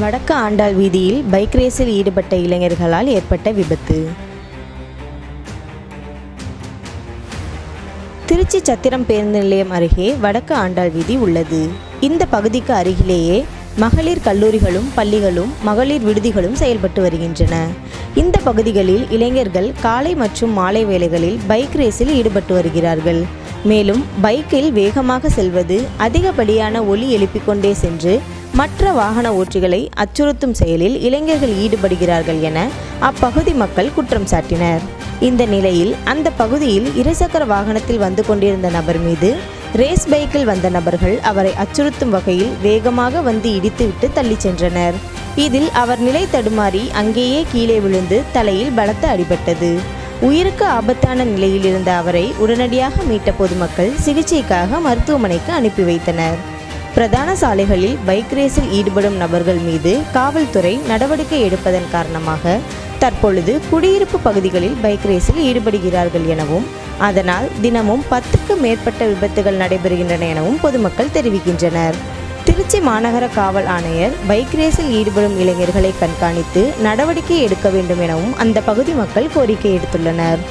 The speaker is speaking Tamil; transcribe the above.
வடக்கு ஆண்டாள் வீதியில் பைக் ரேஸில் ஈடுபட்ட இளைஞர்களால் ஏற்பட்ட விபத்து. திருச்சி சத்திரம் பேருந்து நிலையம் அருகே வடக்கு ஆண்டாள் வீதி உள்ளது. இந்த பகுதிக்கு அருகிலேயே மகளிர் கல்லூரிகளும் பள்ளிகளும் மகளிர் விடுதிகளும் செயல்பட்டு வருகின்றன. இந்த பகுதிகளில் இளைஞர்கள் காலை மற்றும் மாலை வேளைகளில் பைக் ரேஸில் ஈடுபட்டு வருகிறார்கள். மேலும் பைக்கில் வேகமாக செல்வது அதிகப்படியான ஒலி எழுப்பிக்கொண்டே சென்று மற்ற வாகன ஓட்டிகளை அச்சுறுத்தும் செயலில் இளைஞர்கள் ஈடுபடுகிறார்கள் என அப்பகுதி மக்கள் குற்றம் சாட்டினர். இந்த நிலையில் அந்த பகுதியில் இருசக்கர வாகனத்தில் வந்து கொண்டிருந்த நபர் மீது ரேஸ் பைக்கில் வந்த நபர்கள் அவரை அச்சுறுத்தும் வகையில் வேகமாக வந்து இடித்துவிட்டு தள்ளிச் சென்றனர். இதில் அவர் நிலை தடுமாறி அங்கேயே கீழே விழுந்து தலையில் பலத்த அடிபட்டது. உயிருக்கு ஆபத்தான நிலையில் இருந்த அவரை உடனடியாக மீட்ட பொதுமக்கள் சிகிச்சைக்காக மருத்துவமனைக்கு அனுப்பி வைத்தனர். பிரதான சாலைகளில் பைக் ரேஸில் ஈடுபடும் நபர்கள் மீது காவல்துறை நடவடிக்கை எடுப்பதன் காரணமாக தற்பொழுது குடியிருப்பு பகுதிகளில் பைக் ரேஸில் ஈடுபடுகிறார்கள் எனவும் அதனால் தினமும் பத்துக்கு மேற்பட்ட விபத்துகள் நடைபெறுகின்றன எனவும் பொதுமக்கள் தெரிவிக்கின்றனர். திருச்சி மாநகர காவல் ஆணையர் பைக் ரேஸில் ஈடுபடும் இளைஞர்களை கண்காணித்து நடவடிக்கை எடுக்க வேண்டும் எனவும் அந்த பகுதி மக்கள் கோரிக்கை எடுத்துள்ளனர்.